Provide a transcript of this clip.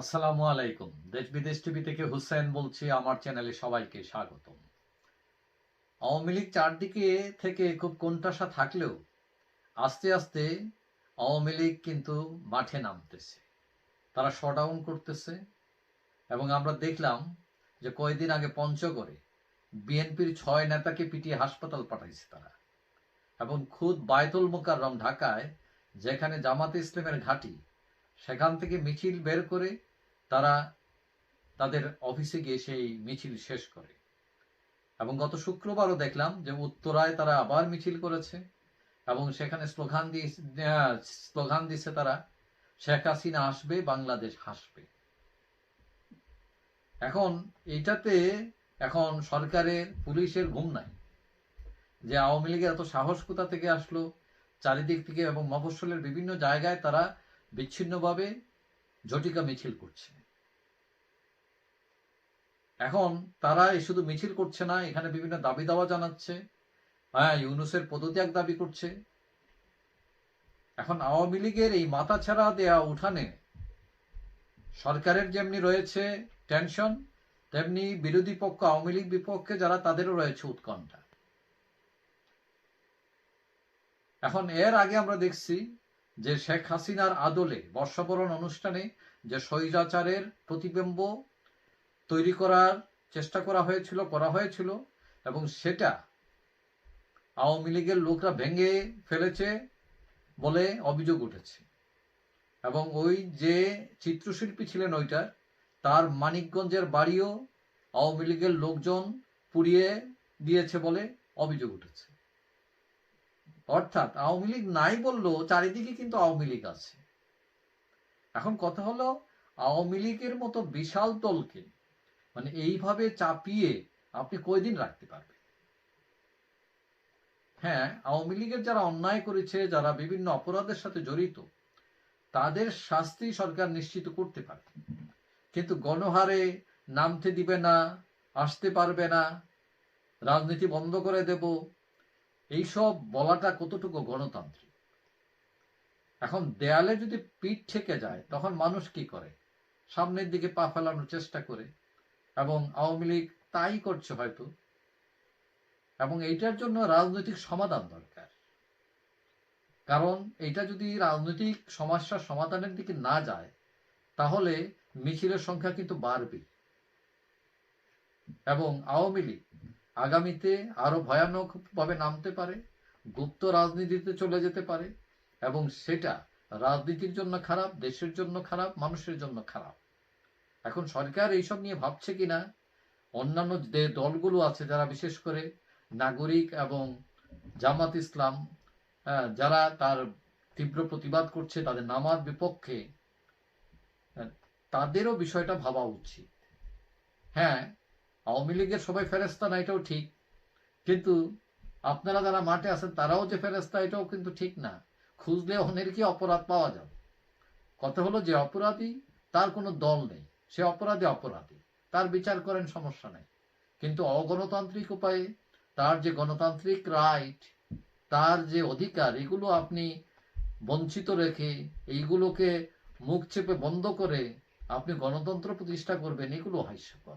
আসসালামু আলাইকুম। দেশ বিদেশ টিভি থেকে হুসেন বলছি, আমার চ্যানেলে সবাইকে স্বাগতম। আওয়ামী লীগ চারদিকে থেকে খুব কোণঠাসা থাকলেও আস্তে আস্তে আওয়ামী লীগ কিন্তু মাঠে নামতেছে। তারা শটডাউন করতেছে এবং আমরা দেখলাম যে কয়েকদিন আগে পঞ্চগড়ে বিএনপির ছয় নেতাকে পিটিয়ে হাসপাতাল পাঠাইছে তারা এবং খুদ বায়তুল মোকাররম ঢাকায়, যেখানে জামাতে ইসলামের ঘাঁটি সেখান থেকে মিছিল বের করে তারা তাদের অফিসে গিয়ে সেই মিছিল শেষ করে। এবং গত শুক্রবারও দেখলাম যে উত্তরায় তারা আবার মিছিল করেছে এবং সেখানে স্লোগান দিয়ে স্লোগান দিছে তারা, শেখ হাসিনা আসবে, বাংলাদেশ হাসবে। এখন এটাতে এখন সরকারের, পুলিশের ঘুম নাই। যে আওয়ামী লীগের এত সাহস কোথা থেকে আসলো? চারিদিক থেকে এবং মফস্বলের বিভিন্ন জায়গায় তারা বিচ্ছিন্নভাবে ঝটিকা মিছিল করছে। এখন তারা এই শুধু মিছিল করছে না, এখানে বিভিন্ন দাবি দাওয়া জানাচ্ছে। হ্যাঁ ইউনুসের পদত্যাগ দাবি করছে। এখন আওয়ামী লীগের এই মাথা ছাড়া দেয়া উঠানে সরকারের যেমনি রয়েছে টেনশন, তেমনি বিরোধী পক্ষ, আওয়ামী লীগ বিপক্ষে যারা, তাদেরও রয়েছে উৎকণ্ঠা। এখন এর আগে আমরা দেখছি যে শেখ হাসিনার আদলে বর্ষবরণ অনুষ্ঠানে যে স্বৈরাচারের প্রতিবিম্ব তৈরি করার চেষ্টা করা হয়েছিল করা হয়েছিল এবং সেটা আওয়ামী লীগের লোকরা ভেঙে ফেলেছে বলে অভিযোগ উঠেছে। এবং ওই যে চিত্রশিল্পী ছিলেন ওইটার, তার মানিকগঞ্জের বাড়িও আওয়ামী লীগের লোকজন পুড়িয়ে দিয়েছে বলে অভিযোগ উঠেছে। অর্থাৎ আওয়ামী লীগ নাই বললেও চারিদিকে কিন্তু আওয়ামী লীগ আছে। এখন কথা হলো, আওয়ামী লীগের মতো বিশাল দলকে মানে এইভাবে চাপিয়ে আপনি কয়দিন রাখতে পারবেন? হ্যাঁ আওয়ামী লীগের যারা অন্যায় করেছে, যারা বিভিন্ন অপরাধের সাথে জড়িত, তাদের শাস্তি সরকার নিশ্চিত করতে পারে কিন্তু গণহারে নামতে দিবে না, আসতে পারবে না, রাজনীতি বন্ধ করে দেব এইসব বলাটা কতটুকু গণতান্ত্রিক? এখন দেয়ালে যদি পিঠ থেকে যায়, তখন মানুষ কি করে? সামনের দিকে পা ফেলানোর চেষ্টা করে, এবং আওয়ামী লীগ তাই করছে হয়তো। এবং এইটার জন্য রাজনৈতিক সমাধান দরকার। কারণ এটা যদি রাজনৈতিক সমস্যার সমাধানের দিকে না যায়, তাহলে মিছিলের সংখ্যা কিন্তু বাড়বে এবং আওয়ামী লীগ আগামীতে আরও ভয়ানক ভাবে নামতে পারে গুপ্ত রাজনীতিতে চলে যেতে পারে এবং সেটা রাজনীতির জন্য খারাপ দেশের জন্য খারাপ মানুষের জন্য খারাপ। এখন সরকার এইসব নিয়ে ভাবছে কিনা? অন্যান্য যে দলগুলো আছে যারা বিশেষ করে নাগরিক এবং জামাত ইসলাম হ্যাঁ, যারা তার তীব্র প্রতিবাদ করছে তাদের নামার বিপক্ষে তাদেরও বিষয়টা ভাবা উচিত। হ্যাঁ আওয়ামী লীগের সবাই ফেরেস্তা না, এটাও ঠিক। কিন্তু আপনারা যারা মাঠে আছেন, তারাও যে ফেরেস্তা এটাও কিন্তু ঠিক না। খুঁজলে অনেক কি অপরাধ পাওয়া যাবে। কথা হলো যে অপরাধী, তার কোনো দল নেই। সে অপরাধী অপরাধী। তার বিচার করেন, সমস্যা নেই। কিন্তু অগণতান্ত্রিক উপায়ে তার যে গণতান্ত্রিক রাইট, তার যে অধিকার, এগুলো আপনি বঞ্চিত রেখে, এইগুলোকে মুখ চেপে বন্ধ করে আপনি গণতন্ত্র প্রতিষ্ঠা করবেন, এগুলো হাস্যকর।